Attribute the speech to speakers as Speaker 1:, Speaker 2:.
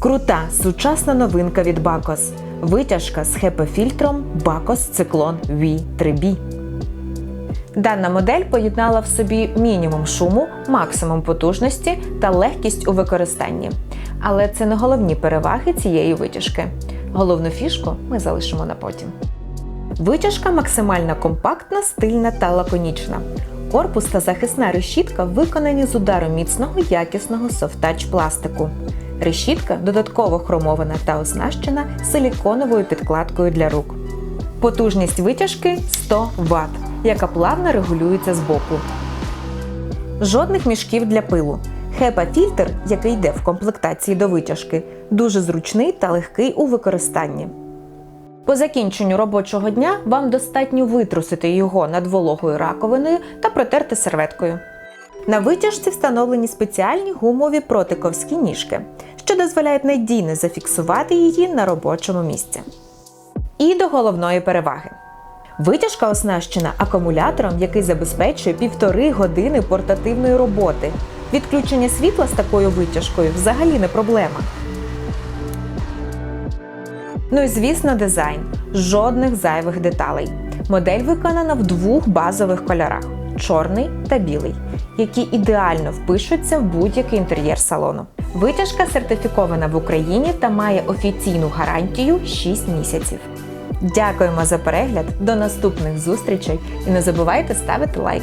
Speaker 1: Крута сучасна новинка від Bacos. Витяжка з хепе-фільтром Bacos Cyclone V3B. Дана модель поєднала в собі мінімум шуму, максимум потужності та легкість у використанні. Але це не головні переваги цієї витяжки. Головну фішку ми залишимо на потім. Витяжка максимально компактна, стильна та лаконічна. Корпус та захисна решітка виконані з удару міцного якісного софтач пластику. Решітка додатково хромована та оснащена силіконовою підкладкою для рук. Потужність витяжки 100 Вт, яка плавно регулюється з боку. Жодних мішків для пилу. HEPA-фільтр, який йде в комплектації до витяжки, дуже зручний та легкий у використанні. По закінченню робочого дня вам достатньо витрусити його над вологою раковиною та протерти серветкою. На витяжці встановлені спеціальні гумові протиковські ніжки, що дозволяють надійно зафіксувати її на робочому місці. І до головної переваги. Витяжка оснащена акумулятором, який забезпечує півтори години портативної роботи. Відключення світла з такою витяжкою взагалі не проблема. Ну і звісно, дизайн. Жодних зайвих деталей. Модель виконана в двох базових кольорах чорний та білий, які ідеально впишуться в будь-який інтер'єр салону. Витяжка сертифікована в Україні та має офіційну гарантію 6 місяців. Дякуємо за перегляд, до наступних зустрічей і не забувайте ставити лайк.